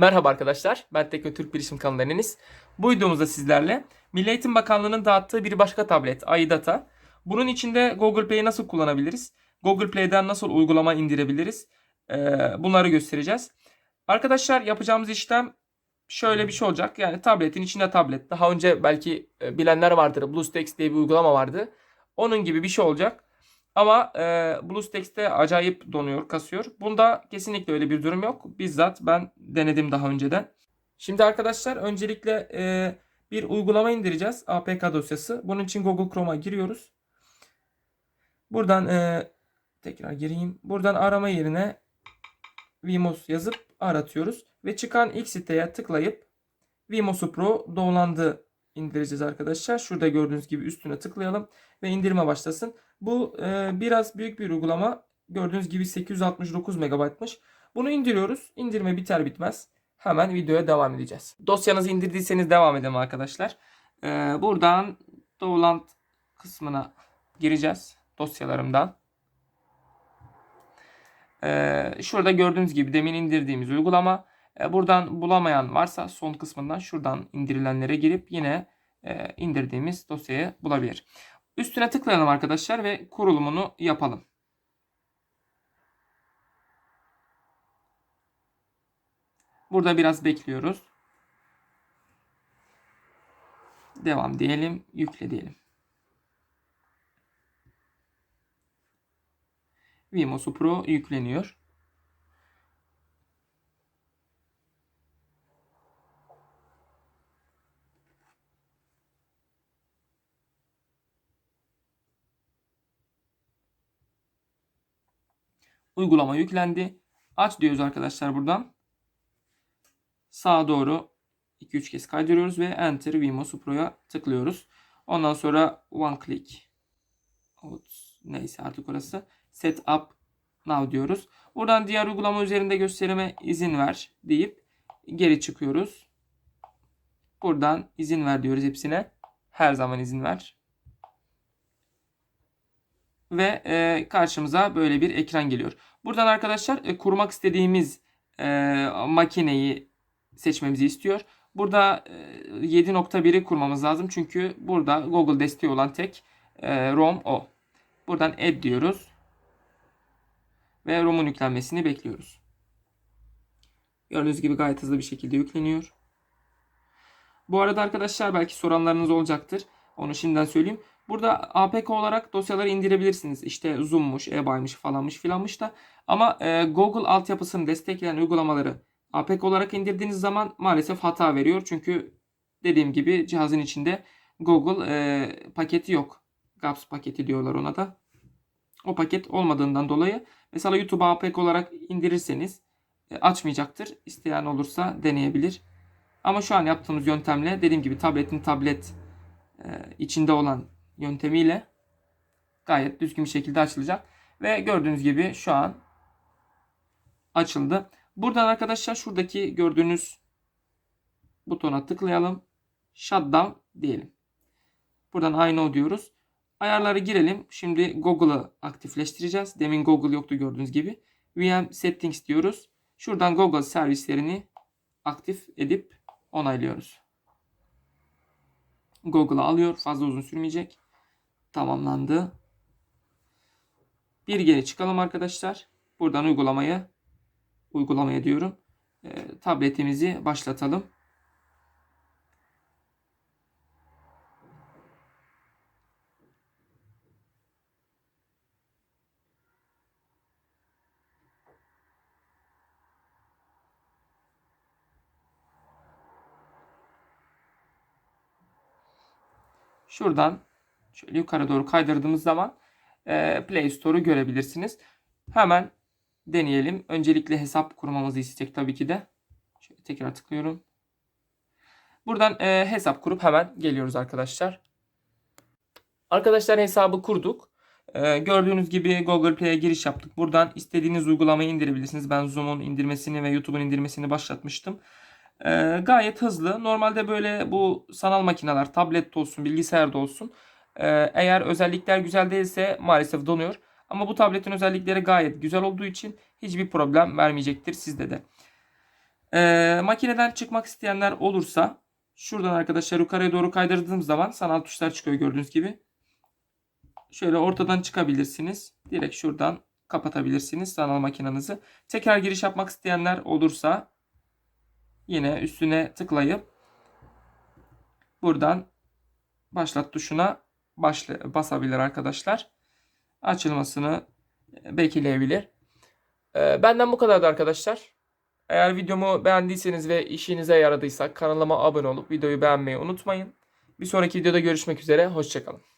Merhaba arkadaşlar, ben Tekno Türk Bilişim kanalı Enes. Bu videomuzda sizlerle Milli Eğitim Bakanlığı'nın dağıttığı bir başka tablet, iData. Bunun içinde Google Play'i nasıl kullanabiliriz? Google Play'den nasıl uygulama indirebiliriz? Ee, bunları göstereceğiz. Arkadaşlar yapacağımız işlem şöyle bir şey olacak. Yani tabletin içinde tablet. Daha önce belki e, bilenler vardır. BlueStacks diye bir uygulama vardı. Onun gibi bir şey olacak. Ama e, BlueStacks'te acayip donuyor, kasıyor. Bunda kesinlikle öyle bir durum yok. Bizzat ben denedim daha önceden. Şimdi arkadaşlar öncelikle e, bir uygulama indireceğiz. APK dosyası. Bunun için Google Chrome'a giriyoruz. Buradan e, tekrar gireyim. Buradan arama yerine Vimos yazıp aratıyoruz. Ve çıkan ilk siteye tıklayıp Vimos Pro doğulandı indireceğiz arkadaşlar. Şurada gördüğünüz gibi üstüne tıklayalım ve indirme başlasın. Bu e, biraz büyük bir uygulama. Gördüğünüz gibi 869 MB'mış. Bunu indiriyoruz. İndirme biter bitmez hemen videoya devam edeceğiz. Dosyanızı indirdiyseniz devam edelim arkadaşlar. E, buradan Doğuland kısmına gireceğiz. Dosyalarımdan. E, şurada gördüğünüz gibi demin indirdiğimiz uygulama. E, buradan bulamayan varsa son kısmından şuradan indirilenlere girip yine e, indirdiğimiz dosyayı bulabilir. Üstüne tıklayalım arkadaşlar ve kurulumunu yapalım. Burada biraz bekliyoruz. Devam diyelim. Yükle diyelim. Vimos Pro yükleniyor. Uygulama yüklendi. Aç diyoruz arkadaşlar buradan. Sağa doğru 2-3 kez kaydırıyoruz ve Enter Vimos Pro'ya tıklıyoruz. Ondan sonra One Click neyse artık orası Set Up Now diyoruz. Buradan diğer uygulama üzerinde gösterime izin ver deyip geri çıkıyoruz. Buradan izin ver diyoruz hepsine. Her zaman izin ver. Ve e, karşımıza böyle bir ekran geliyor. Buradan arkadaşlar e, kurmak istediğimiz e, makineyi seçmemizi istiyor. Burada e, 7.1'i kurmamız lazım. Çünkü burada Google desteği olan tek e, ROM o. Buradan add diyoruz. Ve ROM'un yüklenmesini bekliyoruz. Gördüğünüz gibi gayet hızlı bir şekilde yükleniyor. Bu arada arkadaşlar belki soranlarınız olacaktır. Onu şimdiden söyleyeyim. Burada APK olarak dosyaları indirebilirsiniz. İşte Zoom'muş, EBA'ymış falanmış filanmış da. Ama e, Google altyapısını destekleyen uygulamaları APK olarak indirdiğiniz zaman maalesef hata veriyor. Çünkü dediğim gibi cihazın içinde Google e, paketi yok. GAPS paketi diyorlar ona da. O paket olmadığından dolayı mesela YouTube APK olarak indirirseniz e, açmayacaktır. İsteyen olursa deneyebilir. Ama şu an yaptığımız yöntemle dediğim gibi tabletin tablet e, içinde olan yöntemiyle gayet düzgün bir şekilde açılacak. Ve gördüğünüz gibi şu an açıldı. Buradan arkadaşlar şuradaki gördüğünüz butona tıklayalım. Shutdown diyelim. Buradan aynı o diyoruz. Ayarları girelim. Şimdi Google'ı aktifleştireceğiz. Demin Google yoktu gördüğünüz gibi. VM Settings diyoruz. Şuradan Google servislerini aktif edip onaylıyoruz. Google'a alıyor. Fazla uzun sürmeyecek. Tamamlandı. Bir geri çıkalım arkadaşlar. Buradan uygulamayı uygulamaya diyorum. E, tabletimizi başlatalım. Şuradan şöyle yukarı doğru kaydırdığımız zaman e, Play Store'u görebilirsiniz. Hemen deneyelim. Öncelikle hesap kurmamızı isteyecek tabii ki de. Şöyle tekrar tıklıyorum. Buradan e, hesap kurup hemen geliyoruz arkadaşlar. Arkadaşlar hesabı kurduk. E, gördüğünüz gibi Google Play'e giriş yaptık. Buradan istediğiniz uygulamayı indirebilirsiniz. Ben Zoom'un indirmesini ve YouTube'un indirmesini başlatmıştım. E, gayet hızlı. Normalde böyle bu sanal makineler, tablet olsun, bilgisayarda olsun. E, eğer özellikler güzel değilse maalesef donuyor. Ama bu tabletin özellikleri gayet güzel olduğu için hiçbir problem vermeyecektir sizde de. Ee, makineden çıkmak isteyenler olursa şuradan arkadaşlar yukarıya doğru kaydırdığım zaman sanal tuşlar çıkıyor gördüğünüz gibi. Şöyle ortadan çıkabilirsiniz. Direkt şuradan kapatabilirsiniz sanal makinenizi. Tekrar giriş yapmak isteyenler olursa yine üstüne tıklayıp buradan başlat tuşuna başla, basabilir arkadaşlar. Açılmasını bekleyebilir. Ee, benden bu kadardı arkadaşlar. Eğer videomu beğendiyseniz ve işinize yaradıysa kanalıma abone olup videoyu beğenmeyi unutmayın. Bir sonraki videoda görüşmek üzere. Hoşçakalın.